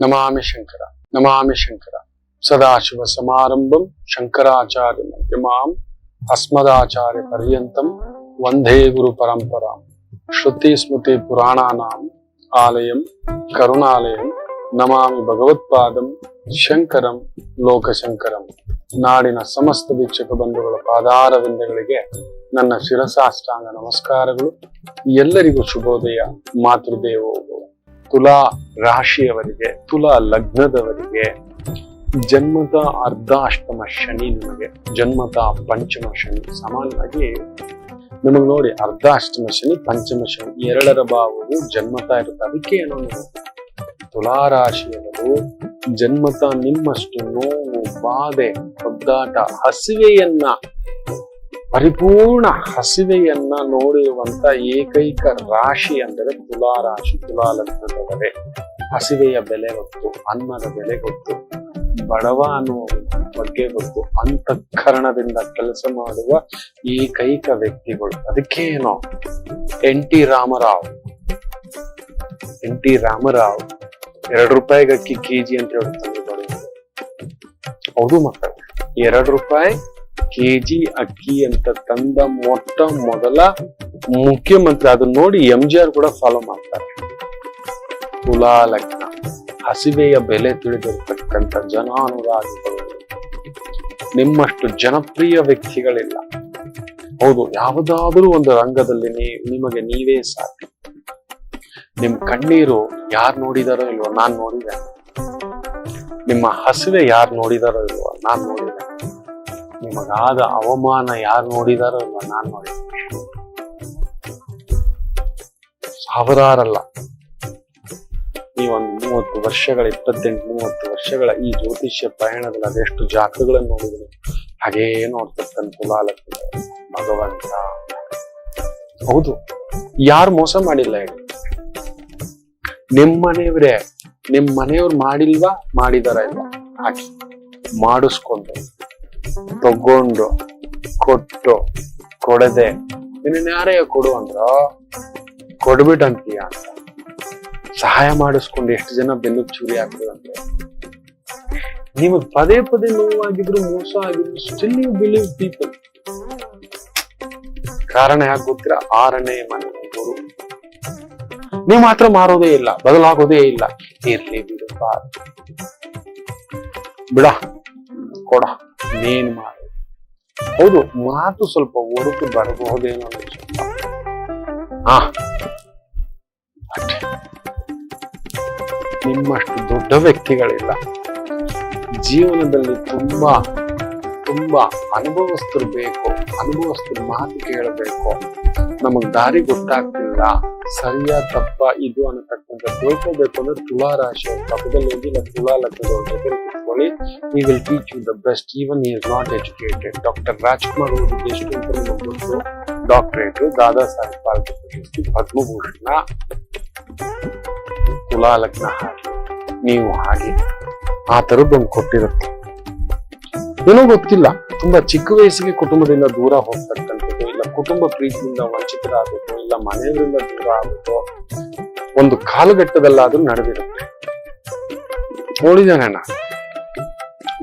ನಮಾಮಿ ಶಂಕರ ನಮಾಮಿ ಶಂಕರ ಸದಾಶಿವ ಸಮಾರಂಭಂ ಶಂಕರಾಚಾರ್ಯ ಮಧ್ಯಮಾಂ ಅಸ್ಮದಾಚಾರ್ಯ ಪರ್ಯಂತಂ ವಂದೇ ಗುರು ಪರಂಪರಾಂ ಶ್ರುತಿ ಸ್ಮೃತಿ ಪುರಾಣಾನಾಂ ಆಲಯಂ ಕರುಣಾಲಯಂ ನಮಾಮಿ ಭಗವತ್ಪಾದಂ ಶಂಕರಂ ಲೋಕಶಂಕರಂ ನಾಡಿನ ಸಮಸ್ತ ವೀಕ್ಷಕ ಬಂಧುಗಳ ಪಾದಾರವಿಂದಗಳಿಗೆ ನನ್ನ ಶಿರಸಾಷ್ಟಾಂಗ ನಮಸ್ಕಾರಗಳು ಎಲ್ಲರಿಗೂ ಶುಭೋದಯ ಮಾತೃದೇವೋಭವ ತುಲಾ ರಾಶಿಯವರಿಗೆ, ತುಲಾ ಲಗ್ನದವರಿಗೆ, ಜನ್ಮದ ಅರ್ಧಾಷ್ಟಮ ಶನಿ ನಿಮಗೆ, ಜನ್ಮದ ಪಂಚಮ ಶನಿ ಸಾಮಾನ್ಯವಾಗಿ ನಿಮಗೆ ನೋಡಿ, ಅರ್ಧಾಷ್ಟಮ ಶನಿ, ಪಂಚಮ ಶನಿ ಎರಡರ ಭಾವವು ಜನ್ಮತ ಇರುತ್ತೆ ಅದಕ್ಕೆ ಏನೋ ನೀವು ತುಲಾ ರಾಶಿಯವರು ಜನ್ಮತ ನಿಮ್ಮಷ್ಟು ನೋವು, ಬಾಧೆ, ಒದ್ದಾಟ, ಹಸಿವೆಯನ್ನ ಪರಿಪೂರ್ಣ ಹಸಿವೆಯನ್ನ ನೋಡಿರುವಂತ ಏಕೈಕ ರಾಶಿ ಅಂದರೆ ತುಲಾ ರಾಶಿ. ಹಸಿವೆಯ ಬೆಲೆ ಗೊತ್ತು, ಅನ್ನದ ಬೆಲೆ ಗೊತ್ತು, ಬಡವ ಅನ್ನುವ ಬಗ್ಗೆ ಗೊತ್ತು, ಅಂತಃಕರಣದಿಂದ ಕೆಲಸ ಮಾಡುವ ಏಕೈಕ ವ್ಯಕ್ತಿಗಳು. ಅದಕ್ಕೇನೋ N T Ramarao. N T Ramarao ಎರಡು ರೂಪಾಯಿಗೆ ಅಕ್ಕಿ ಕೆಜಿ ಅಂತ ಹೇಳ್ತಾರೆ ಅವರು ಹೌದು ಮಕ್ಕಳು, ಎರಡು ರೂಪಾಯಿ ಕೆಜಿ ಅಕ್ಕಿ ಅಂತ ತಂದ ಮೊಟ್ಟ ಮೊದಲ ಮುಖ್ಯಮಂತ್ರಿ ಅದನ್ನ ನೋಡಿ ಎಂ ಜಿ ಆರ್ ಕೂಡ ಫಾಲೋ ಮಾಡ್ತಾರೆ. ತುಲಾ ಹಸಿವೆಯ ಬೆಲೆ ತಿಳಿದಿರ್ತಕ್ಕಂಥ ಜನಾನುರಾಗಿಗಳು ನಿಮ್ಮಷ್ಟು ಜನಪ್ರಿಯ ವ್ಯಕ್ತಿಗಳಿಲ್ಲ. ಹೌದು, ಯಾವುದಾದ್ರೂ ಒಂದು ರಂಗದಲ್ಲಿ ನಿಮಗೆ ನೀವೇ ಸಾಕು. ನಿಮ್ ಕಣ್ಣೀರು ಯಾರು ನೋಡಿದಾರೋ ಇಲ್ವೋ ನಾನ್ ನೋಡಿದೆ. ನಿಮ್ಮ ಹಸಿವೆ ಯಾರು ನೋಡಿದಾರೋ ಇಲ್ವೋ ನಾನ್ ನೋಡಿದೆ. ನಿಮಗಾದ ಅವಮಾನ ಯಾರು ನೋಡಿದಾರೋ ಇಲ್ವೋ ನಾನ್ ನೋಡಿದ್ದೀನಿ ಸಾವಿರಾರಲ್ಲ. ನೀವೊಂದು ಮೂವತ್ತು ವರ್ಷಗಳ, ಇಪ್ಪತ್ತೆಂಟು, ಮೂವತ್ತು ವರ್ಷಗಳ ಈ ಜ್ಯೋತಿಷ್ಯ ಪ್ರಯಾಣದಲ್ಲಿ ಅದೆಷ್ಟು ಜಾತಕಗಳನ್ನು ನೋಡಿದ್ರು. ಹಾಗೇ ನೋಡ್ತಕ್ಕಂಥ ಕುಲಾಲಕ್ಕೆ ಭಗವಂತ. ಹೌದು. ಯಾರು ಮೋಸ ಮಾಡಿಲ್ಲ ಹೇಳಿ. ನಿಮ್ ಮನೆಯವ್ರೆ ನಿಮ್ ಮನೆಯವ್ರು ಮಾಡಿಲ್ವಾ, ಮಾಡಿದಾರ ಇಲ್ವಾ ಹಾಕಿ ಮಾಡಿಸ್ಕೊಂಡು ತಗೊಂಡು ಕೊಟ್ಟು ಕೊಡದೆ ನಿನ್ನ ಯಾರೇ ಕೊಡು ಅಂದ್ರ? ಕೊಡ್ಬಿಟ್ಟಂತೀಯ ಅಂತ. ಸಹಾಯ ಮಾಡಿಸ್ಕೊಂಡು ಎಷ್ಟು ಜನ ಬೆನ್ನು ಚೂರಿ ಆಗ್ತದಂತೆ ನೀವು ಪದೇ ಪದೇ ನೋವಾಗಿದ್ರು ಮೋಸ ಆಗಿದ್ರು ಸ್ಟಿಲ್ ಯು ಬಿಲೀವ್ ಪೀಪಲ್ ಕಾರಣ ಯಾಕೆ ಗೊತ್ತಿರ ಆರನೇ ಮನೆ ಗುರು. ನೀವು ಮಾತ್ರ ಮಾರೋದೇ ಇಲ್ಲ, ಬದಲಾಗೋದೇ ಇಲ್ಲ. ಇರ್ಲಿ ಬಿಡು ಬಾರ್. ಬಿಡ, ಕೊಡ. ನೀನ್ ಮಾಡು ಹೌದು ಮಾತು ಸ್ವಲ್ಪ ಒಡಕು ಬರಬಹುದೇನೋ. ಹಾ. ನಿಮ್ಮಷ್ಟು ದೊಡ್ಡ ವ್ಯಕ್ತಿಗಳಿಲ್ಲ ಜೀವನದಲ್ಲಿ ತುಂಬಾ ತುಂಬಾ ಬೇಕು, ಅನುಭವಸ್ಥರು ಮಾತು ಕೇಳಬೇಕು. ನಮಗ್ ದಾರಿ ಗೊತ್ತಾಗ್ತಿಲ್ಲ. ಸರಿಯ ತಪ್ಪ ಇದು ಅನ್ನತಕ್ಕಂಥ ತಿಳ್ಕೋಬೇಕು ಅಂದ್ರೆ ತುಲಾ ರಾಶಿ ತಪ್ಪದಲ್ಲಿ ಹೋಗಿ ತುಲಾ ಲಗ್ನದವ್ರ ಜೊತೆ ಕೂತ್ಕೊಳ್ಳಿ. He will teach you the best even is not educated doctor Rajkumar ಅವರು ಎಷ್ಟು ಅಂತ ಡಾಕ್ಟರೇಟ್ ದಾದಾ ಸಾಹೇಬ್ ಫಾಲ್ಕೆ ಪ್ರಶಸ್ತಿ ಪದ್ಮಭೂಷಣ. ತುಲಾ ಲಗ್ನ ಹಾಗೆ. ನೀವು ಹಾಗೆ. ಆ ತರದ್ದೊಂದು ಕೊಟ್ಟಿರುತ್ತೆ. ಏನೋ ಗೊತ್ತಿಲ್ಲ. ತುಂಬಾ ಚಿಕ್ಕ ವಯಸ್ಸಿಗೆ ಕುಟುಂಬದಿಂದ ದೂರ ಹೋಗ್ತಕ್ಕಂಥದ್ದು, ಇಲ್ಲ ಕುಟುಂಬ ಪ್ರೀತಿಯಿಂದ ವಂಚಿತರಾಗಬೇಕು ಇಲ್ಲ ಮನೆಯವರಿಂದ ದೂರ ಆಗುತ್ತೋ ಒಂದು ಕಾಲಘಟ್ಟದಲ್ಲಾದ್ರೂ ನಡೆದಿರುತ್ತೆ. ನೋಡಿದಾನೆ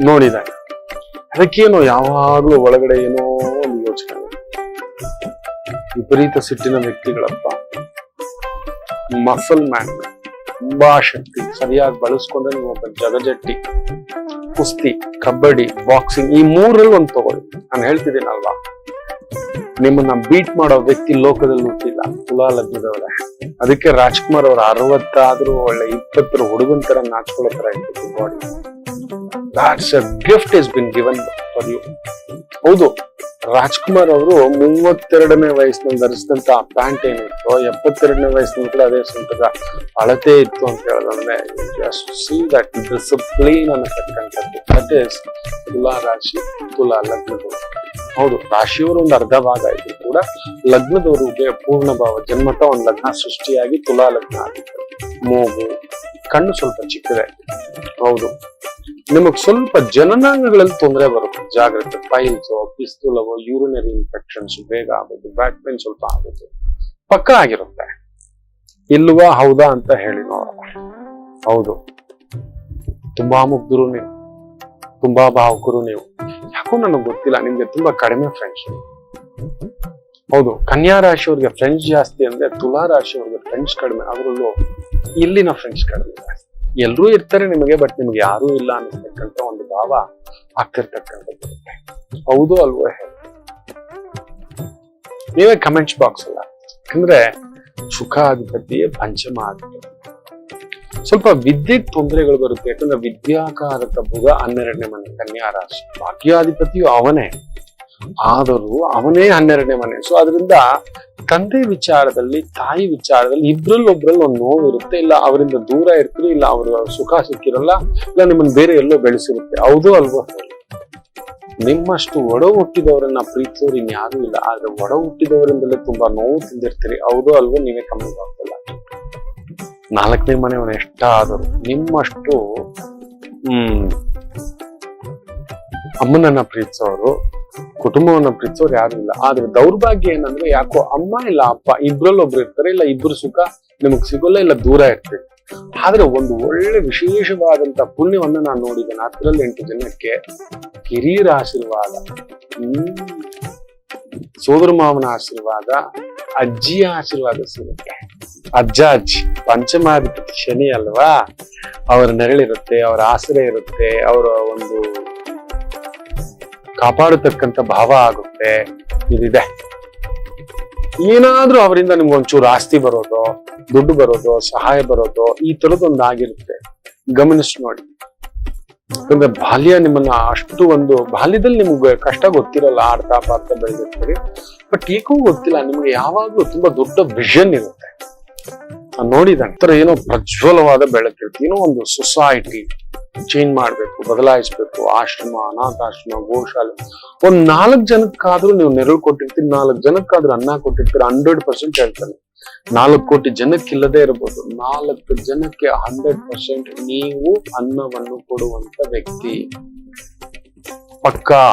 ನೋಡಿದಾನೆ. ಅದಕ್ಕೇನೋ ಯಾವಾಗ್ಲೂ ಒಳಗಡೆ ಏನೋ ಒಂದು ಯೋಚನೆ. ವಿಪರೀತ ಸಿಟ್ಟಿನ ವ್ಯಕ್ತಿಗಳಪ್ಪ. Muscle man. ತುಂಬಾ ಶಕ್ತಿ. ಸರಿಯಾಗಿ ಬಳಸ್ಕೊಂಡ್ರೆ ನೀವು ಒಬ್ಬ ಜಗಜಟ್ಟಿ. ಕುಸ್ತಿ, ಕಬಡ್ಡಿ ಬಾಕ್ಸಿಂಗ್ ಈ ಮೂರಲ್ಲಿ ಒಂದು ತಗೊಳ್ಳಿ. ನಾನು ಹೇಳ್ತಿದ್ದೀನಲ್ವಾ? ನಿಮ್ಮನ್ನ ಬೀಟ್ ಮಾಡೋ ವ್ಯಕ್ತಿ ಲೋಕದಲ್ಲಿ ಹುಟ್ಟಿಲ್ಲ. ತುಲಾ ಅದಕ್ಕೆ ರಾಜ್ಕುಮಾರ್ ಅವ್ರ ಅರವತ್ತಾದ್ರೂ ಒಳ್ಳೆ ಇಪ್ಪತ್ತರ ಹುಡುಗನ್ ತರ ನಾಚ್ಕೊಳ್ಳೋ ತರ ಇರ್ತಿತ್ತು body gift is been given for you ಹೌದು. ರಾಜ್ಕುಮಾರ್ ಅವರು ಮೂವತ್ತೆರಡನೇ ವಯಸ್ಸಿನಲ್ಲಿ ಧರಿಸಿದಂತ ಪ್ಯಾಂಟ್ ಏನಿತ್ತು, ಎಪ್ಪತ್ತೆರಡನೇ ವಯಸ್ಸಿನಲ್ಲಿ ಕೂಡ ಅದೇ ಸ್ವಂತದ ಅಳತೆ ಇತ್ತು ಅಂತ ಹೇಳೋದಂದ್ರೆ ಜಸ್ಟ್ ಸಿ ದಟ್ ಡಿಸಿಪ್ಲೀನ್ ಅನ್ನತಕ್ಕಂಥದ್ದು ದಟ್ ಇಸ್ ತುಲಾ ರಾಶಿ, ತುಲಾ ಲಗ್ನದವರು. ಹೌದು, ರಾಶಿಯವರು ಒಂದು ಅರ್ಧ ಭಾಗ ಇದ್ರು ಕೂಡ ಲಗ್ನದವರಿಗೆ ಪೂರ್ಣ ಭಾವ ಜನ್ಮತ ಒಂದು ಲಗ್ನ ಸೃಷ್ಟಿಯಾಗಿ ತುಲಾ ಲಗ್ನ ಆಗಿತ್ತು. ಮೂಗು, ಕಣ್ಣು ಸ್ವಲ್ಪ ಚಿಕ್ಕದೆ. ಹೌದು. ನಿಮಗ್ ಸ್ವಲ್ಪ ಜನನಾಂಗಗಳಲ್ಲಿ ತೊಂದರೆ ಬರುತ್ತೆ. ಜಾಗ್ರತೆ ಫೈಲ್ಸ್ ಪಿಸ್ತೂಲವು ಯೂರಿನರಿ ಇನ್ಫೆಕ್ಷನ್ಸ್ ಬೇಗ ಆಗೋದು ಬ್ಯಾಕ್ ಪೇನ್ ಸ್ವಲ್ಪ ಆಗೋದು. ಪಕ್ಕ ಆಗಿರುತ್ತೆ. ಇಲ್ವಾ, ಹೌದಾ ಅಂತ ಹೇಳಿ ನೋಡೋಣ ಹೌದು. ತುಂಬಾ ಮುಗ್ಧರು ನೀವು. ತುಂಬಾ ಭಾವುಕರು ನೀವು. ಯಾಕೋ ನನಗೆ ಗೊತ್ತಿಲ್ಲ, ನಿಮ್ಗೆ ತುಂಬಾ ಕಡಿಮೆ ಫ್ರೆಂಡ್ಸ್ ಹೌದು, ಕನ್ಯಾ ರಾಶಿಯವ್ರಿಗೆ ಫ್ರೆಂಡ್ಸ್ ಜಾಸ್ತಿ ಅಂದ್ರೆ ತುಲಾ ರಾಶಿಯವ್ರಿಗೆ ಫ್ರೆಂಡ್ಸ್ ಕಡಿಮೆ. ಅದರಲ್ಲೂ ಇಲ್ಲಿನ ಫ್ರೆಂಡ್ಸ್ ಕಡಿಮೆ ಎಲ್ರೂ ಇರ್ತಾರೆ ನಿಮಗೆ ಬಟ್ ನಿಮ್ಗೆ ಯಾರೂ ಇಲ್ಲ ಅನ್ನಿಸ್ತಕ್ಕಂಥ ಒಂದು ಭಾವ ಆಗ್ತಿರ್ತಕ್ಕಂಥದ್ದು ಹೌದು ಅಲ್ವೋ? ಹೇಳಿ ನೀವೇ ಕಮೆಂಟ್ಸ್ ಬಾಕ್ಸ್ ಅಲ್ಲ. ಯಾಕಂದ್ರೆ ಸುಖಾಧಿಪತಿ ಪಂಚಮ ಅಧಿಪತಿ ಸ್ವಲ್ಪ ವಿದ್ಯುತ್ ತೊಂದರೆಗಳು ಬರುತ್ತೆ. ಯಾಕಂದ್ರೆ ವಿದ್ಯಾಕಾರಕ ಬುಧ ಹನ್ನೆರಡನೇ ಮನೆ ಕನ್ಯಾ ರಾಶಿ. ಭಾಗ್ಯಾಧಿಪತಿಯು ಅವನೇ. ಆದರೂ ಅವನೇ ಹನ್ನೆರಡನೇ ಮನೆ. ಸೊ ಅದರಿಂದ ತಂದೆ ವಿಚಾರದಲ್ಲಿ, ತಾಯಿ ವಿಚಾರದಲ್ಲಿ ಇಬ್ರಲ್ಲಿ ಒಬ್ರಲ್ಲಿ ಒಂದು ನೋವು ಇರುತ್ತೆ. ಇಲ್ಲ ಅವರಿಂದ ದೂರ ಇರ್ತೀರಿ, ಇಲ್ಲ ಅವ್ರ ಸುಖ ಸಿಕ್ಕಿರಲ್ಲ, ಇಲ್ಲ ನಿಮ್ಮನ್ನ ಬೇರೆ ಎಲ್ಲೋ ಬೆಳೆಸಿರುತ್ತೆ. ಹೌದು ಅಲ್ವೋ? ನಿಮ್ಮಷ್ಟು ಒಡ ಹುಟ್ಟಿದವರನ್ನ ಪ್ರೀತಿಸೋರು ಇನ್ಯಾರು ಇಲ್ಲ. ಆದ್ರೆ ಒಡ ಹುಟ್ಟಿದವರಿಂದಲೇ ತುಂಬಾ ನೋವು ತಿಂದಿರ್ತೀರಿ ಹೌದು ಅಲ್ವೋ? ನೀವೇ ಕಮ್ಮಿ ಆಗ್ತಿಲ್ಲ ನಾಲ್ಕನೇ ಮನೆಯವನು ಎಷ್ಟಾದರೂ ನಿಮ್ಮಷ್ಟು, ಹ್ಮ್, ಅಮ್ಮನನ್ನ ಪ್ರೀತಿಸೋರು ಕುಟುಂಬವನ್ನ ಪ್ರೀತಿಸೋರು ಯಾರು ಇಲ್ಲ. ಆದ್ರೆ ದೌರ್ಭಾಗ್ಯ ಏನಂದ್ರೆ ಯಾಕೋ ಅಮ್ಮ ಇಲ್ಲ ಅಪ್ಪ ಇಬ್ರಲ್ಲೊಬ್ರು ಇರ್ತಾರೆ, ಇಲ್ಲ ಇಬ್ರು ಸುಖ ನಿಮಗ್ ಸಿಗೋಲ್ಲ, ಇಲ್ಲ ದೂರ ಇರ್ತೀವಿ. ಆದ್ರೆ ಒಂದು ಒಳ್ಳೆ ವಿಶೇಷವಾದಂತ ಪುಣ್ಯವನ್ನ ನಾನು ನೋಡಿದ್ದೇನೆ. ಹತ್ತರಲ್ಲಿ ಎಂಟು ಜನಕ್ಕೆ ಹಿರಿಯರ ಆಶೀರ್ವಾದ ಸೋದರ ಮಾವನ ಆಶೀರ್ವಾದ, ಅಜ್ಜಿಯ ಆಶೀರ್ವಾದ ಸಿಗುತ್ತೆ. ಅಜ್ಜ, ಅಜ್ಜಿ ಪಂಚಮಾಧಿಪತಿ ಶನಿ ಅಲ್ವಾ? ಅವರ ನೆರಳಿರುತ್ತೆ, ಅವರ ಆಸರೆ ಇರುತ್ತೆ, ಅವರ ಒಂದು ಕಾಪಾಡತಕ್ಕಂತ ಭಾವ ಆಗುತ್ತೆ. ಇದಿದೆ. ಏನಾದ್ರೂ ಅವರಿಂದ ನಿಮ್ಗೆ ಒಂಚೂರು ಆಸ್ತಿ ಬರೋದು, ದುಡ್ಡು ಬರೋದು, ಸಹಾಯ ಬರೋದು, ಈ ತರದೊಂದು ಆಗಿರುತ್ತೆ. ಗಮನಿಸಿ ನೋಡಿ. ಯಾಕಂದ್ರೆ ಬಾಲ್ಯ ನಿಮ್ಮನ್ನ ಅಷ್ಟು ಒಂದು ಬಾಲ್ಯದಲ್ಲಿ ನಿಮ್ಗೆ ಕಷ್ಟ ಗೊತ್ತಿರಲ್ಲ ಆಡ್ತಾ ಪಾಡ್ತಾ ಬೆಳೆದಿರ್ತೀರಿ. ಬಟ್ ಏಕೂ ಗೊತ್ತಿಲ್ಲ, ನಿಮ್ಗೆ ಯಾವಾಗ್ಲೂ ತುಂಬಾ ದೊಡ್ಡ ವಿಷನ್ ಇರುತ್ತೆ. ನಾನ್ ನೋಡಿದ ನಂತರ ಏನೋ ಪ್ರಜ್ವಲವಾದ ಬೆಳಕಿರುತ್ತೆ ಏನೋ ಒಂದು ಸೊಸೈಟಿ ಚೇಂಜ್ ಮಾಡ್ಬೇಕು, ಬದಲಾಯಿಸ್ಬೇಕು. ಆಶ್ರಮ, ಅನಾಥಾಶ್ರಮ, ಗೋಶಾಲೆ. ಒಂದ್ ನಾಲ್ಕು ಜನಕ್ಕಾದ್ರೂ ನೀವು ನೆರಳು ಕೊಟ್ಟಿರ್ತೀರಿ, ನಾಲ್ಕು ಜನಕ್ಕಾದ್ರೂ ಅನ್ನ ಕೊಟ್ಟಿರ್ತೀರಿ ಹಂಡ್ರೆಡ್ ಪರ್ಸೆಂಟ್ ಹೇಳ್ತಾನೆ. ನಾಲ್ಕು ಕೋಟಿ ಜನಕ್ಕಿಲ್ಲದೆ ಇರಬಹುದು ನಾಲ್ಕು ಜನಕ್ಕೆ ಹಂಡ್ರೆಡ್ ಪರ್ಸೆಂಟ್ ನೀವು ಅನ್ನವನ್ನು ಕೊಡುವಂತ ವ್ಯಕ್ತಿ. ಪಕ್ಕಾ.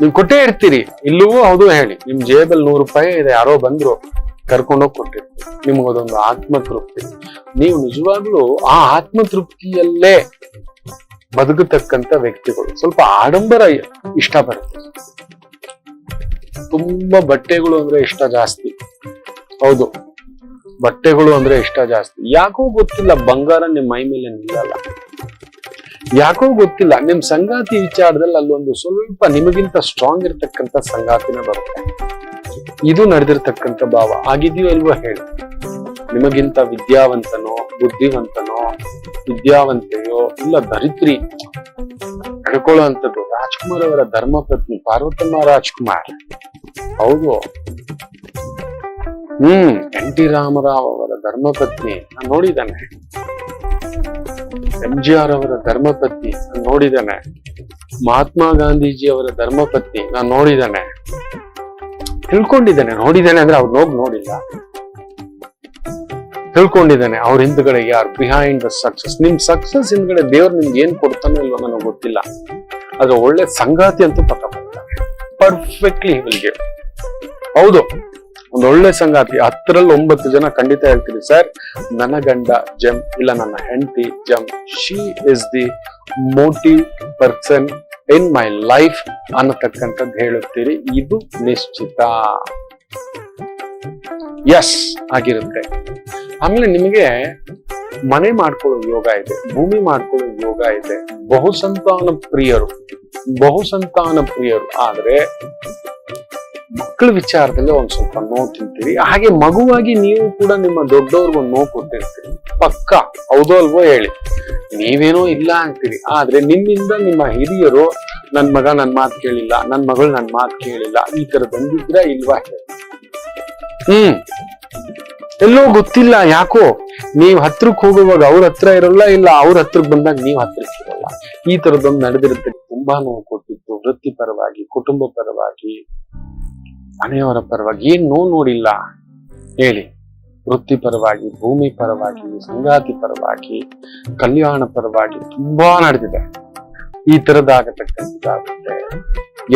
ನೀವು ಕೊಟ್ಟೇ ಇರ್ತೀರಿ. ಇಲ್ಲವೂ ಹೌದು ಹೇಳಿ. ನಿಮ್ ಜೇಬಲ್ಲಿ ನೂರು ರೂಪಾಯಿ ಇದೆ, ಯಾರೋ ಬಂದ್ರು. ಕರ್ಕೊಂಡೋಗಿ ಕೊಟ್ಟಿರ್ತೀವಿ ನಿಮ್ಗದೊಂದು ಆತ್ಮತೃಪ್ತಿ. ನೀವು ನಿಜವಾಗ್ಲೂ ಆ ಆತ್ಮತೃಪ್ತಿಯಲ್ಲೇ ಬದುಕತಕ್ಕಂತ ವ್ಯಕ್ತಿಗಳು. ಸ್ವಲ್ಪ ಆಡಂಬರ ಇಷ್ಟ ಬರುತ್ತೆ ತುಂಬಾ ಬಟ್ಟೆಗಳು ಅಂದ್ರೆ ಇಷ್ಟ ಜಾಸ್ತಿ. ಹೌದು. ಬಟ್ಟೆಗಳು ಅಂದ್ರೆ ಇಷ್ಟ ಜಾಸ್ತಿ. ಯಾಕೋ ಗೊತ್ತಿಲ್ಲ, ಬಂಗಾರ ನಿಮ್ ಮೈ ಮೇಲೆ ನಿಲ್ಲಲ್ಲ. ಯಾಕೋ ಗೊತ್ತಿಲ್ಲ, ನಿಮ್ ಸಂಗಾತಿ ವಿಚಾರದಲ್ಲಿ ಅಲ್ಲೊಂದು ಸ್ವಲ್ಪ ನಿಮಗಿಂತ ಸ್ಟ್ರಾಂಗ್ ಇರ್ತಕ್ಕಂಥ ಸಂಗಾತಿನೇ ಬರುತ್ತೆ. ಇದು ನಡೆದಿರ್ತಕ್ಕಂಥ ಭಾವ. ಆಗಿದೆಯೋ ಇಲ್ವೋ ಹೇಳಿ. ನಿಮಗಿಂತ ವಿದ್ಯಾವಂತನೋ, ಬುದ್ಧಿವಂತನೋ, ವಿದ್ಯಾವಂತೆಯೋ, ಇಲ್ಲ ದರಿತ್ರಿ ನಡ್ಕೊಳ್ಳುವಂಥದ್ದು ರಾಜ್ಕುಮಾರ್ ಅವರ ಧರ್ಮಪತ್ನಿ ಪಾರ್ವತಮ್ಮ ರಾಜ್ಕುಮಾರ್. ಹೌದು. ಹ್ಮ್ ಎನ್ ಟಿ ರಾಮರಾವ್ ಅವರ ಧರ್ಮಪತ್ನಿ ನಾನು ನೋಡಿದ್ದಾನೆ. ಎಂ ಜಿ ಆರ್ ಅವರ ಧರ್ಮಪತ್ನಿ ನಾನು ನೋಡಿದ್ದಾನೆ. ಮಹಾತ್ಮ ಗಾಂಧೀಜಿ ಅವರ ಧರ್ಮಪತ್ನಿ ನಾನು ನೋಡಿದ್ದಾನೆ. ತಿಳ್ಕೊಂಡಿದ್ದಾನೆ, ನೋಡಿದ್ದಾನೆ ಅಂದ್ರೆ ಅವ್ರು ಹೋಗಿ ನೋಡಿಲ್ಲ. ತಿಳ್ಕೊಂಡಿದ್ದಾನೆ, ಅವ್ರ ಹಿಂದ್ಗಡೆ ಯಾರು ಬಿಹೈಂಡ್ ದ ಸಕ್ಸಸ್ ನಿಮ್ ಸಕ್ಸಸ್ ಹಿಂದ್ಗಡೆ ದೇವ್ರು ನಿಮ್ಗೆ ಏನ್ ಕೊಡ್ತಾನೆ ಇಲ್ವೋ ನನಗೆ ಗೊತ್ತಿಲ್ಲ. ಆದ್ರೆ ಒಳ್ಳೆ ಸಂಗಾತಿ ಅಂತೂ ಪಕ್ಕ ಪರ್ಫೆಕ್ಟ್ಲಿ ಗಿವ್ ಹೌದು, ಒಂದು ಒಳ್ಳೆ ಸಂಗಾತಿ. ಹತ್ತರಲ್ಲಿ ಒಂಬತ್ತು ಜನ ಖಂಡಿತ ಹೇಳ್ತೀನಿ ಸರ್ ನನ್ನ ಗಂಡ ಜಮ್, ಇಲ್ಲ ನನ್ನ ಹೆಂಡತಿ ಜಮ್ she is the motive person in my life ಅನ್ನತಕ್ಕಂಥದ್ದು ಹೇಳುತ್ತೀರಿ. ಇದು ನಿಶ್ಚಿತ. ಎಸ್ ಆಗಿರುತ್ತೆ. ಆಮೇಲೆ ನಿಮಗೆ ಮನೆ ಮಾಡ್ಕೊಳ್ಳೋ ಯೋಗ ಇದೆ, ಭೂಮಿ ಮಾಡ್ಕೊಳ್ಳೋ ಯೋಗ ಇದೆ. ಬಹುಸಂತಾನ ಪ್ರಿಯರು ಬಹುಸಂತಾನ ಪ್ರಿಯರು. ಆದ್ರೆ ಮಕ್ಕಳ ವಿಚಾರದಲ್ಲಿ ಒಂದ್ ಸ್ವಲ್ಪ ನೋವು ತಿಂತೀರಿ ಹಾಗೆ ಮಗುವಾಗಿ ನೀವು ಕೂಡ ನಿಮ್ಮ ದೊಡ್ಡವ್ರಿಗೊಂದು ನೋವು ಕೊಟ್ಟಿರ್ತೀರಿ. ಪಕ್ಕ, ಹೌದೋ ಅಲ್ವೋ ಹೇಳಿ. ನೀವೇನೋ ಇಲ್ಲ ಅಂತೀರಿ. ಆದ್ರೆ ನಿಮ್ಮಿಂದ ನಿಮ್ಮ ಹಿರಿಯರು ನನ್ ಮಗ ನನ್ ಮಾತು ಕೇಳಿಲ್ಲ, ನನ್ ಮಗಳು ನನ್ ಮಾತು ಕೇಳಿಲ್ಲ, ಈ ತರ ಬಂದಿದ್ರ ಇಲ್ವಾ ಹ್ಮ್. ಎಲ್ಲೋ ಗೊತ್ತಿಲ್ಲ, ಯಾಕೋ? ನೀವ್ ಹತ್ರಕ್ ಹೋಗುವಾಗ ಅವ್ರ ಹತ್ರ ಇರಲ್ಲ, ಇಲ್ಲ ಅವ್ರ ಹತ್ರಕ್ ಬಂದಾಗ ನೀವ್ ಹತ್ರ ಈ ತರದೊಂದು ನಡೆದಿರುತ್ತೆ. ತುಂಬಾ ನೋವು ಕೊಟ್ಟಿತ್ತು. ವೃತ್ತಿಪರವಾಗಿ, ಕುಟುಂಬ ಪರವಾಗಿ. ಮನೆಯವರ ಪರವಾಗಿ ಏನ್ ನೋಡಿಲ್ಲ. ಹೇಳಿ. ವೃತ್ತಿ ಪರವಾಗಿ, ಭೂಮಿ ಪರವಾಗಿ, ಸಂಗಾತಿ ಪರವಾಗಿ, ಕಲ್ಯಾಣ ಪರವಾಗಿ ತುಂಬಾ ನಡೆದಿದೆ. ಈ ತರದಾಗತಕ್ಕಂಥದ್ದಾಗುತ್ತೆ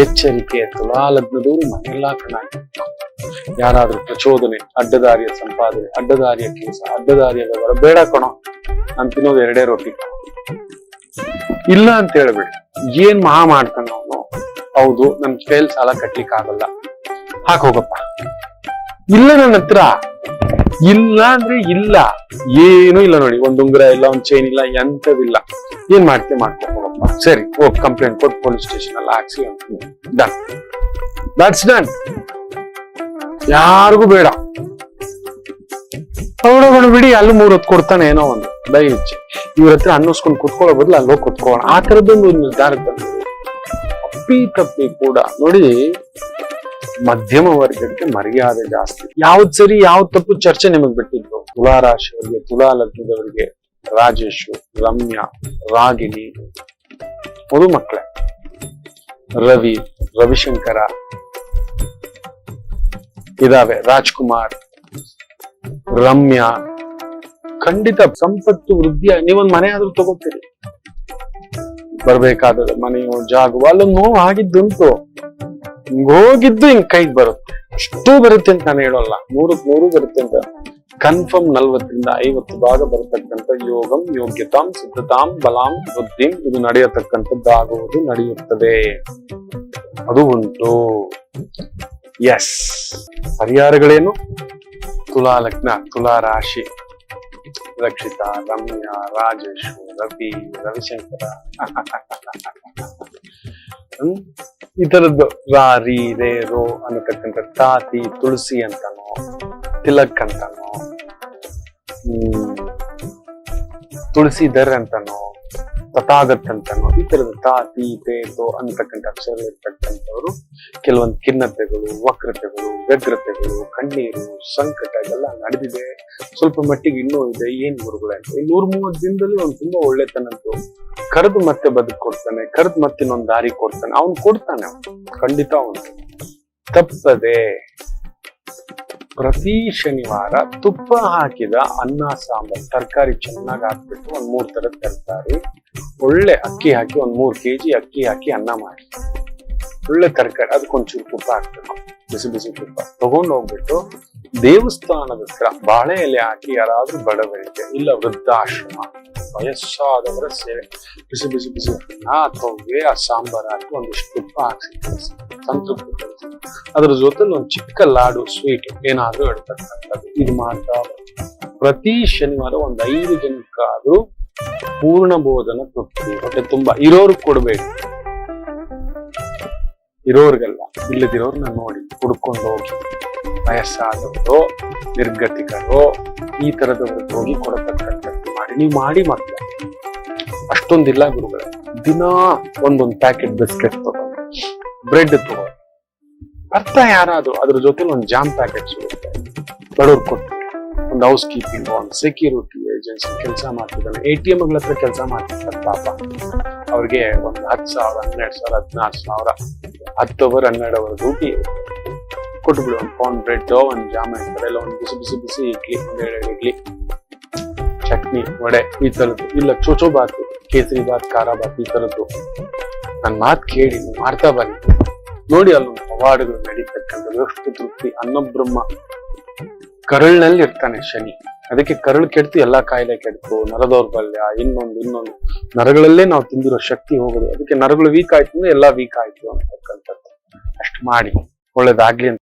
ಎಚ್ಚರಿಕೆ, ತುಲಾ ಲಗ್ನದವರು ಮನೆಯೆಲ್ಲಾ ಕಣ ಯಾರಾದ್ರೂ ಪ್ರಚೋದನೆ, ಅಡ್ಡದಾರಿಯ ಸಂಪಾದನೆ, ಅಡ್ಡದಾರಿಯ ಕೆಲಸ ಅಡ್ಡದಾರಿಯ ವ್ಯವಹಾರ ಬೇಡ ಕಣೋ. ನಾನು ತಿನ್ನೋದು ಎರಡೇ ರೊಟ್ಟಿ ಇಲ್ಲ ಅಂತ ಹೇಳ್ಬೇಡಿ. ಏನ್ ಮಹಾ ಮಾಡ್ತಾನ ಅವನು? ಹೌದು, ನನ್ ಕೈಯಲ್ಲಿ ಸಾಲ ಕಟ್ಲಿಕ್ಕೆ ಆಗಲ್ಲ ಹಾಕ್ ಹೋಗಪ್ಪ. ಇಲ್ಲ ನನ್ನ ಹತ್ರ. ಇಲ್ಲ ಅಂದ್ರೆ ಇಲ್ಲ. ಏನೂ ಇಲ್ಲ ನೋಡಿ. ಒಂದ್ ಉಂಗುರ ಇಲ್ಲ, ಒಂದ್ ಚೈನ್ ಇಲ್ಲ ಎಂತದಿಲ್ಲ ಏನ್ ಮಾಡ್ತೀವಿ ಮಾಡ್ಕೊ ಸರಿ, ಹೋಗ್ ಕಂಪ್ಲೇಂಟ್ ಕೊಟ್ಟು ಪೊಲೀಸ್ ಸ್ಟೇಷನ್ ಅಲ್ಲಿ ಹಾಕ್ಸಿ ಡನ್ ದಟ್ಸ್ ಡನ್ ಯಾರಿಗೂ ಬೇಡ. ಅವಳೋಗೋಣ ಬಿಡಿ, ಅಲ್ಲಿ ಮೂರ್ ಹೊತ್ತು ಕೊಡ್ತಾನೆ ಏನೋ ಒಂದು. ದಯವಿಚ್ಚಿ ಇವ್ರ ಹತ್ರ ಅನ್ನಿಸ್ಕೊಂಡು ಕುತ್ಕೊಳ್ಳೋ ಬದಲು ಅಲ್ಲಿ ಹೋಗಿ ಕುತ್ಕೊಳ್ಳೋಣ. ಆ ತರದೊಂದು ಒಂದು ನಿರ್ಧಾರ ತಂದು ಅಪ್ಪಿ ತಪ್ಪಿ ಕೂಡ. ನೋಡಿ ಮಧ್ಯಮ ವರ್ಗಕ್ಕೆ ಮರ್ಯಾದೆ ಜಾಸ್ತಿ. ಯಾವ್ದ್ ಸರಿ ಯಾವ ತಪ್ಪು ಚರ್ಚೆ ನಿಮಗ್ ಬಿಟ್ಟಿದ್ರು ತುಲಾ ರಾಶಿಯವರಿಗೆ ತುಲಾ ಲಗ್ನದವರಿಗೆ ರಾಜೇಶು ರಮ್ಯಾ ರಾಗಿಣಿ ಮಕ್ಕಳೇ ರವಿ ರವಿಶಂಕರ ಇದಾವೆ ರಾಜ್ಕುಮಾರ್ ರಮ್ಯಾ. ಖಂಡಿತ ಸಂಪತ್ತು ವೃದ್ಧಿಯ ನೀವೊಂದ್ ಮನೆ ಆದ್ರೂ ತಗೋತೀರಿ. ಬರ್ಬೇಕಾದ್ರೆ ಮನೆಯೋ ಜಾಗವೋ ಅಲ್ಲೊಂದು ನೋವು ಆಗಿದ್ದುಂಟು. ಹೋಗಿದ್ದು ಹಿಂಗ್ ಕೈಗೆ ಬರುತ್ತೆ. ಅಷ್ಟು ಬರುತ್ತೆ ಅಂತ ನಾನು ಹೇಳೋಲ್ಲ. ನೂರಕ್ ನೂರು ಬರುತ್ತೆ ಅಂತ. ಕನ್ಫರ್ಮ್ ನಲ್ವತ್ತರಿಂದ ಐವತ್ತು ಭಾಗ ಬರತಕ್ಕಂಥ ಯೋಗಂ, ಯೋಗ್ಯತಾಂ, ಸಿದ್ಧತಾಂ, ಬಲಾಂ, ಬುದ್ಧಿಂ, ಇದು ನಡೆಯತಕ್ಕಂಥದ್ದಾಗುವುದು ನಡೆಯುತ್ತದೆ. ಅದು ಉಂಟು. ಎಸ್ ಪರಿಹಾರಗಳೇನು? ತುಲಾ ಲಗ್ನ ತುಲಾ ರಾಶಿ ರಕ್ಷಿತಾ ರಮ್ಯಾ ರಾಜೇಶ್ ರವಿ ರವಿಶಂಕರ ಹ್ಮ್? ಈ ತರದ್ದು ರಾ ರೀ ರೇ ರೋ ಅನ್ನತಕ್ಕಂಥ ತಾತಿ ತುಳಸಿ ಅಂತಾನೋ ತಿಲಕ್ ಅಂತಾನೋ ಹ್ಮ್ ತುಳಸಿಧರ್ ಅಂತಾನೋ ತಥಾಗತ್ ಅಂತಾನೋ, ಈ ತರದ ತಾತಿ ತೇತೋ ಅಂತಕ್ಕಂಥ ಅಕ್ಷರಗಳು ಇರ್ತಕ್ಕಂಥವ್ರು, ಕೆಲವೊಂದು ಖಿನ್ನತೆಗಳು, ವಕ್ರತೆಗಳು, ವ್ಯಗ್ರತೆಗಳು, ಕಣ್ಣೀರು, ಸಂಕಟ, ಇದೆಲ್ಲ ನಡೆದಿದೆ. ಸ್ವಲ್ಪ ಮಟ್ಟಿಗೆ ಇನ್ನೂ ಇದೆ, ಏನ್ ಗುರುಗಳೇ ಅಂತ. ಈ ನೂರ್ ಮೂವತ್ತು ದಿನದಲ್ಲಿ ಅವ್ನು ತುಂಬಾ ಒಳ್ಳೆತನದ್ದು. ಕರೆದು ಮತ್ತೆ ಬದುಕು ಕೊಡ್ತಾನೆ ಕರೆದು ಮತ್ತೆ ಇನ್ನೊಂದು ದಾರಿ ಕೊಡ್ತಾನೆ. ಅವ್ನು ಕೊಡ್ತಾನೆ ಅವನು. ಖಂಡಿತ ಅವನು. ತಪ್ಪದೆ ಪ್ರತಿ ಶನಿವಾರ ತುಪ್ಪ ಹಾಕಿದ ಅನ್ನ, ಸಾಂಬಾರ್, ತರಕಾರಿ ಚೆನ್ನಾಗಿ ಹಾಕ್ಬಿಟ್ಟು ಒಂದು ಮೂರು ಥರದ ತರಕಾರಿ, ಒಳ್ಳೆ ಅಕ್ಕಿ ಹಾಕಿ ಒಂದ್ ಮೂರ್ ಕೆಜಿ ಅಕ್ಕಿ ಹಾಕಿ ಅನ್ನ ಮಾಡಿ. ಒಳ್ಳೆ ತರಕಾರಿ, ಅದಕ್ಕೊಂಚೂರು ತುಪ್ಪ ಹಾಕ್ಬೇಕು. ಬಿಸಿ ಬಿಸಿ ತುಪ್ಪ ತಗೊಂಡು ಹೋಗ್ಬಿಟ್ಟು ದೇವಸ್ಥಾನದ ಹತ್ರ ಬಾಳೆ ಎಲೆ ಹಾಕಿ ಯಾರಾದ್ರೂ ಬಡವರಿಗೆ ಇಲ್ಲ ವೃದ್ಧಾಶ್ರಮ, ವಯಸ್ಸಾದವರ ಸೇವೆ. ಬಿಸಿ ಬಿಸಿ ಬಿಸಿ. ತೊವ್ವೆ, ಆ ಸಾಂಬಾರ್ ಹಾಕಿ ಒಂದಿಷ್ಟು ತುಪ್ಪ ಹಾಕಿ ಸಂತೃಪ್ತಿ ಅದ್ರ ಜೊತೆ ಒಂದು ಚಿಕ್ಕ ಲಾಡು ಸ್ವೀಟ್ ಏನಾದ್ರೂ ಇಡ್ತಕ್ಕಂಥದ್ದು ಇದು ಮಾಡ್ತಾ. ಪ್ರತಿ ಶನಿವಾರ ಒಂದ್ ಐದು ಜನಕ್ಕಾದ್ರೂ ಪೂರ್ಣ ಬೋಧನ ತೃಪ್ತಿ ಹೊಟ್ಟೆ ತುಂಬಾ ಇರೋರು ಕೊಡ್ಬೇಕು. ಇರೋರ್ಗಲ್ಲ ಇಲ್ಲದಿರೋರ್ನ ನೋಡಿ ಹುಡ್ಕೊಂಡು ಹೋಗಿ ವಯಸ್ಸಾದವರು, ನಿರ್ಗತಿಕರು, ಈ ತರದವ್ರಿಗೆ ಹೋಗಿ ಕೊಡತಕ್ಕಂಥದ್ದು ಮಾಡಿ, ನೀವು ಮಾಡಿ ಮಾಡ್ತ ಅಷ್ಟೊಂದಿಲ್ಲ ಗುರುಗಳ. ದಿನ ಒಂದೊಂದು ಪ್ಯಾಕೆಟ್ ಬಿಸ್ಕೆಟ್ ತಗೋ ಬ್ರೆಡ್ ತಗೊಂಡು ಅರ್ಥ ಯಾರಾದ್ರು, ಅದ್ರ ಜೊತೆ ಒಂದು ಜಾಮ್ ಪ್ಯಾಕೆಟ್ ಸಿಗುತ್ತೆ ಬಡವ್ರು ಕೊಟ್ಟು. ಒಂದು ಹೌಸ್ ಕೀಪಿಂಗ್ ಒಂದು ಸೆಕ್ಯೂರಿಟಿ ಏಜೆನ್ಸಿ ಕೆಲಸ ಮಾಡ್ತಿದ್ದಾನೆ ಎ ಟಿ ಎಮ್ಗಳ ಹತ್ರ ಕೆಲಸ ಮಾಡ್ತಿರ್ತಾರೆ ಪಾಪ. ಅವ್ರಿಗೆ ಒಂದು ಹತ್ತು ಸಾವಿರ, ಹನ್ನೆರಡು ಸಾವಿರ, ಹದಿನಾರು ಸಾವಿರ. ಹತ್ತು ಅವರ್ ಹನ್ನೆರಡು ಅವರ್ ಡ್ಯೂಟಿ ಕೊಟ್ಟು ಬಿಡು ಒಂದು ಪೌಂಡ್ ಬ್ರೆಡ್ ಒಂದು ಜಾಮ್ ಎಲ್ಲ ಒಂದು ಬಿಸಿ ಬಿಸಿ ಬಿಸಿ ಇಡ್ಲಿ, ಒಂದು ಇಡ್ಲಿ. ಚಟ್ನಿ, ವಡೆ, ಈ ಥರದ್ದು. ಇಲ್ಲ, ಚೋಚೋ ಬಾತ್, ಕೇಸರಿ ಬಾತ್, ಖಾರ ಬಾತ್, ಈ ಥರದ್ದು. ನನ್ನ ಮಾತು ಕೇಳಿ ಮಾಡ್ತಾ ಬನ್ನಿ. ನೋಡಿ ಅಲ್ಲೊಂದು ಅವಾರ್ಡ್ಗಳು ನಡೀತಕ್ಕಂಥ ಎಷ್ಟು ತೃಪ್ತಿ. ಅನ್ನಬ್ರಹ್ಮ ಕರುಳಿನಲ್ಲಿ ಇರ್ತಾನೆ ಶನಿ. ಅದಕ್ಕೆ ಕರುಳು ಕೆಡ್ತು ಎಲ್ಲಾ ಕಾಯಿಲೆ ಕೆಡ್ತು ನರದೌರ್ಬಲ್ಯ ಇನ್ನೊಂದು ಇನ್ನೊಂದು. ನರಗಳಲ್ಲೇ ನಾವು ತಿಂದಿರೋ ಶಕ್ತಿ ಹೋಗೋದು. ಅದಕ್ಕೆ ನರಗಳು ವೀಕ್ ಆಯ್ತು ಅಂದ್ರೆ ಎಲ್ಲಾ ವೀಕ್ ಆಯ್ತು ಅಂತಕ್ಕಂಥದ್ದು ಅಷ್ಟು ಮಾಡಿ ಒಳ್ಳೇದಾಗ್ಲಿ ಅಂತ